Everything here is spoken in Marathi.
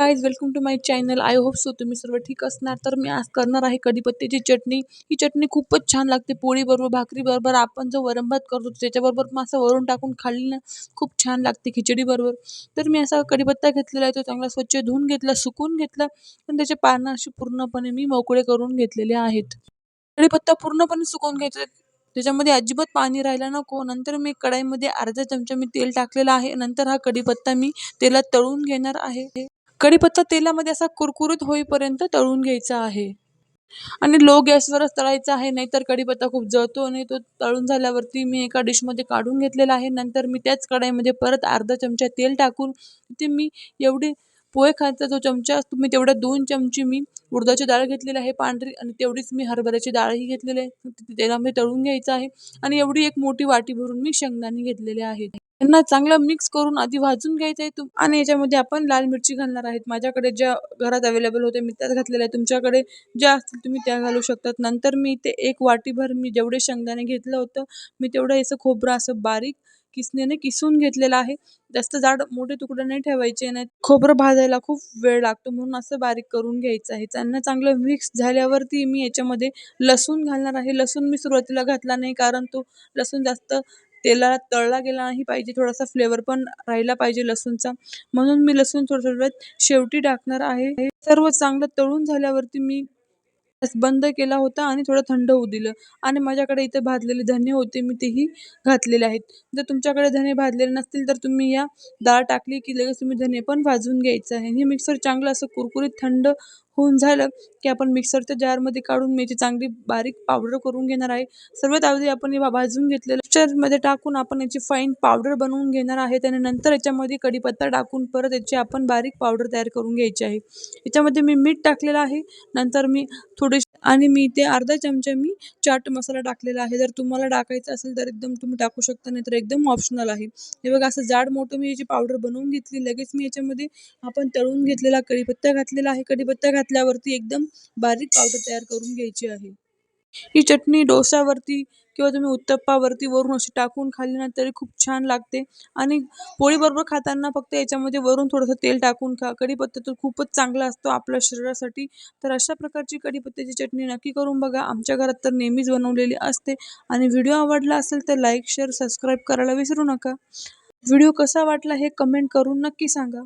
Guys welcome to my channel I hope so तुम्ही सर्व ठीक असणार. तर मी आज करणार आहे कढीपत्त्याची चटणी. ही चटणी खूपच छान लागते पोळीबरोबर भाकरीबरोबर. आपण जो वरंभात करतो त्याच्याबरोबर मग असं वरून टाकून खाल्ली ना खूप छान लागते खिचडीबरोबर. तर मी असा कढीपत्ता घेतलेला आहे तो चांगला स्वच्छ धुवून घेतला सुकवून घेतला. आणि त्याचे पानं अशी पूर्णपणे मी मोकळे करून घेतलेले आहेत. कढीपत्ता पूर्णपणे सुकवून घ्यायचा त्याच्यामध्ये अजिबात पाणी राहायला नको. नंतर मी कढाईमध्ये अर्धा चमचा मी तेल टाकलेलं आहे. नंतर हा कढीपत्ता मी तेलात तळून घेणार आहे. कढीपत्ता तेलामध्ये असा कुरकुरीत होईपर्यंत तळून घ्यायचा आहे. आणि लो गॅसवरच तळायचा आहे नाहीतर कढीपत्ता खूप जळतो आणि तो तळून झाल्यावरती मी एका डिशमध्ये काढून घेतलेला आहे. नंतर मी त्याच कढाईमध्ये परत अर्धा चमचा तेल टाकून ते मी एवढे पोहे खायचा जो चमचा असतो मी तेवढ्या दोन चमचे मी उडदाची डाळ घेतलेली आहे पांढरी आणि तेवढीच मी हरभऱ्याची डाळही घेतलेली आहे. तेलामध्ये तळून घ्यायचं आहे आणि एवढी एक मोठी वाटी भरून मी शेंगदाणे घेतलेले आहेत. त्यांना चांगलं मिक्स करून आधी भाजून घ्यायचं आहे तुम आणि याच्यामध्ये आपण लाल मिरची घालणार आहेत. माझ्याकडे ज्या घरात अवेलेबल होते मी त्याच घातलेल्या आहे तुमच्याकडे ज्या असतील तुम्ही त्या घालू शकतात. नंतर मी ते एक वाटीभर मी जेवढे शेंगदाणे घेतलं होतं मी तेवढं याचं खोबरं असं बारीक किसणीने किसून घेतलेलं आहे. जास्त जाड मोठे तुकडे नाही ठेवायचे नाही खोबरं भाजायला खूप वेळ लागतो. म्हणून असं बारीक करून घ्यायचं आहे. त्यांना चांगलं मिक्स झाल्यावरती मी याच्यामध्ये लसूण घालणार आहे. लसूण मी सुरुवातीला घातला नाही कारण तो लसूण जास्त तेलात तळला गेला नाही पाहिजे थोडासा फ्लेवर पण राहिला पाहिजे लसूणचा. म्हणून मी लसूण थोडं थोडं शेवटी टाकणार आहे. सर्व चांगलं तळून झाल्यावरती मी गॅस बंद केला होता आणि थोडं थंड होऊ दिलं. आणि माझ्याकडे इथे भाजलेले धने होते मी तेही घातलेले आहेत. जर तुमच्याकडे धने भाजलेले नसतील तर तुम्ही या. डाळ टाकली की लगेच तुम्ही धने पण भाजून घ्यायचं आहे. हे मिक्सर चांगलं असं कुरकुरीत थंड होऊन झालं की आपण मिक्सरच्या जारमध्ये काढून मी चांगली बारीक पावडर करून घेणार आहे. सर्वात आधी आपण हे भाजून घेतलेलं मिक्सरमध्ये टाकून आपण याची फाईन पावडर बनवून घेणार आहे त्याने नंतर याच्यामध्ये कढीपत्ता टाकून परत याची आपण बारीक पावडर तयार करून घ्यायची आहे. याच्यामध्ये मी मीठ टाकलेलं आहे. नंतर मी थोडेसे आणि मी ते अर्धा चमचा मी चाट मसाला टाकलेला आहे. जर तुम्हाला टाकायचं असेल तर एकदम तुम्ही टाकू शकता नाही तर एकदम ऑप्शनल आहे. हे बघा असं जाड मोठं मी याची पावडर बनवून घेतली. लगेच मी याच्यामध्ये आपण तळून घेतलेला कढीपत्ता घातलेला आहे. कढीपत्ता घातल्यावरती एकदम बारीक पावडर तयार करून घ्यायची आहे. ही चटणी डोसावरती किंवा तुम्ही उत्तप्पावरती वरून अशी टाकून खाल्ली ना तरी खूप छान लागते. आणि पोळीबरोबर खाताना फक्त याच्यामध्ये वरून थोडंसं तेल टाकून खा. कढीपत्ता तर खूपच चांगला असतो आपल्या शरीरासाठी. तर अशा प्रकारची कढीपत्त्याची चटणी नक्की करून बघा. आमच्या घरात तर नेहमीच बनवलेली असते. आणि व्हिडिओ आवडला असेल तर लाईक शेअर सबस्क्राईब करायला विसरू नका. व्हिडिओ कसा वाटला हे कमेंट करून नक्की सांगा.